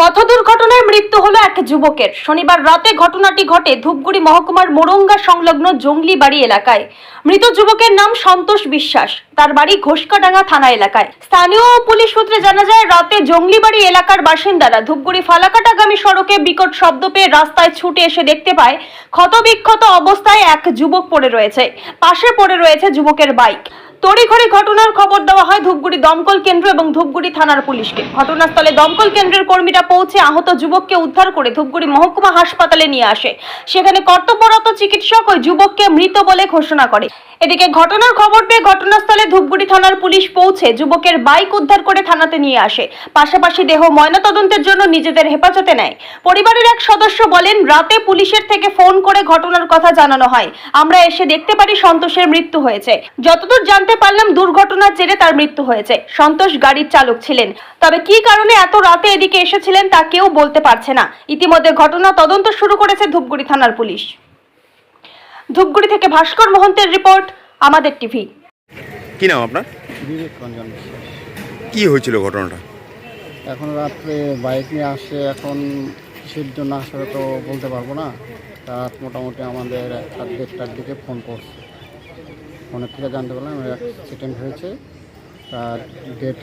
পথ দুর্ঘটনায় মৃত্যু হলো এক যুবকের। শনিবার রাতে ঘটনাটি ঘটে ধূপগুড়ি মহকুমার মোরঙ্গা সংলগ্ন জঙ্গলি বাড়ি এলাকায়। মৃত যুবকের নাম সন্তোষ বিশ্বাস। তার বাড়ি ঘোষকাডাঙ্গা থানা এলাকায়। স্থানীয় পুলিশ সূত্রে জানা যায়, রাতে জঙ্গলিবাড়ি এলাকার বাসিন্দারা ধূপগুড়ি ফালাকাটাগামী সড়কে বিকট শব্দ পেয়ে রাস্তায় ছুটে এসে দেখতে পায়, ক্ষতবিক্ষত অবস্থায় এক যুবক পড়ে রয়েছে। পাশে পড়ে রয়েছে যুবকের বাইক। তড়িঘড়ি ঘটনার খবর দেওয়া হয় ধূপগুড়ি দমকল কেন্দ্র এবং ধূপগুড়ি থানার পুলিশকে। ঘটনাস্থলে দমকল কেন্দ্রের কর্মীরা পৌঁছে আহত যুবককে উদ্ধার করে ধূপগুড়ি মহকুমা হাসপাতালে নিয়ে আসে। সেখানে কর্তব্যরত চিকিৎসক ওই যুবককে মৃত বলে ঘোষণা করে। এদিকে ঘটনার খবর পেয়ে ঘটনাস্থলে ধূপগুড়ি থানার পুলিশ পৌঁছে যুবকের বাইক উদ্ধার করে থানাতে নিয়ে আসে। পাশাপাশি দেহ ময়নাতদন্তের জন্য নিজেদের হেফাজতে নেয়। পরিবারের এক সদস্য বলেন, রাতে পুলিশের থেকে ফোন করে ঘটনার কথা জানানো হয়। আমরা এসে দেখতে পারি সন্তোষের মৃত্যু হয়েছে। যতদূর জানতে পারলাম, দুর্ঘটনার জেরে তার মৃত্যু হয়েছে। সন্তোষ গাড়ির চালক ছিলেন। তবে কি কারণে এত রাতে এদিকে এসেছিলেন তা কেউ বলতে পারছে না। ইতিমধ্যে ঘটনা তদন্ত শুরু করেছে ধূপগুড়ি থানার পুলিশ। ধূপগুড়ি থেকে ভাস্কর মহন্তের রিপোর্ট আমাদের টিভি। কি নাম আপনার? বিবেক রঞ্জন বিশ্বাস। কি হয়েছিল ঘটনাটা? এখন রাত্রে বাইক নিয়ে আসে এখন কিসের জন্য আসলে তো বলতে পারব না। রাত মোটামুটি আমাদের একটা দেড়টার দিকে ফোন করছে। ফোনের থেকে জানতে পারলাম অ্যাক্সিডেন্ট হয়েছে। তার ডেট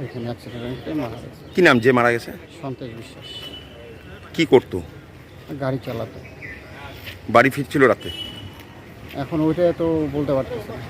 ওইখানে অ্যাক্সিডেন্ট হয়েছে মারা গেছে। কী নাম যে মারা গেছে? সন্তোষ বিশ্বাস। কি করতো? গাড়ি চালাতো। বাড়ি ফিরছিল রাতে? এখন ওইটা তো বলতে পারতেছে না।